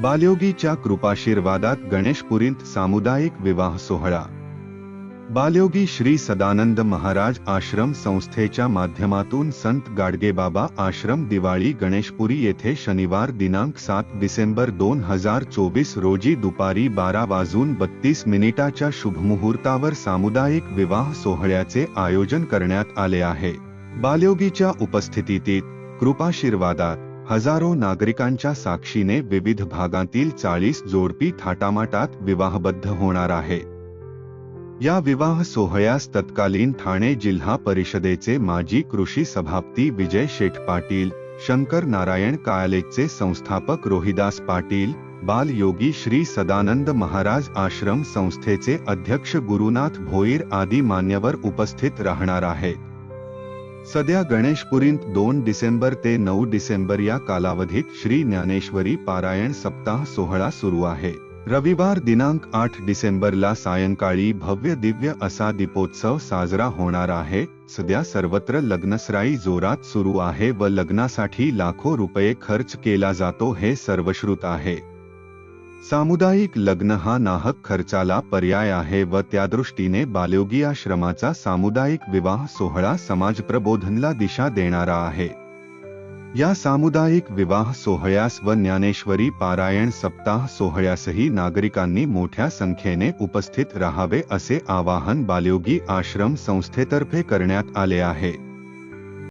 बालयोगीच्या कृपाशीर्वादात गणेशपुरीत सामुदायिक विवाह सोहळा. बालयोगी श्री सदानंद महाराज आश्रम संस्थेच्या माध्यमातून संत गाडगेबाबा आश्रम दिवाळी गणेशपुरी येथे शनिवार दिनांक सात डिसेंबर दोन हजार चोवीस रोजी दुपारी बारा वाजून बत्तीस मिनिटाच्या शुभमुहूर्तावर सामुदायिक विवाह सोहळ्याचे आयोजन करण्यात आले आहे. बालयोगीच्या उपस्थितीत कृपाशीर्वादात हजारो नागरिकांच्या साक्षीने विविध भागातील चाळीस जोडपी थाटामाटात विवाहबद्ध होणार आहे. या विवाह सोहळ्यास तत्कालीन ठाणे जिल्हा परिषदेचे माजी कृषी सभापती विजय शेठ पाटील शंकर नारायण कायालेचे संस्थापक रोहिदास पाटील बाल योगी श्री सदानंद महाराज आश्रम संस्थेचे अध्यक्ष गुरुनाथ भोईर आदी मान्यवर उपस्थित राहणार आहेत. सध्या गणेशपुरींत दोन डिसेंबर ते नऊ डिसेंबर या कालावधीत श्री ज्ञानेश्वरी पारायण सप्ताह सोहळा सुरू आहे. रविवार दिनांक आठ डिसेंबरला सायंकाळी भव्य दिव्य असा दीपोत्सव साजरा होणार आहे. सध्या सर्वत्र लग्नसराई जोरात सुरू आहे व लग्नासाठी लाखो रुपये खर्च केला जातो हे सर्वश्रुत आहे. सामुदायिक लग्न हा नाहक खर्चाला पर्याय आहे व त्यादृष्टीने बालयोगी आश्रमाचा सामुदायिक विवाह सोहळा समाज प्रबोधनला दिशा देणारा आहे. या सामुदायिक विवाह सोहळ्यास व ज्ञानेश्वरी पारायण सप्ताह सोहळ्यासही नागरिकांनी मोठ्या संख्येने उपस्थित राहावे असे आवाहन बालयोगी आश्रम संस्थेतर्फे करण्यात आले आहे.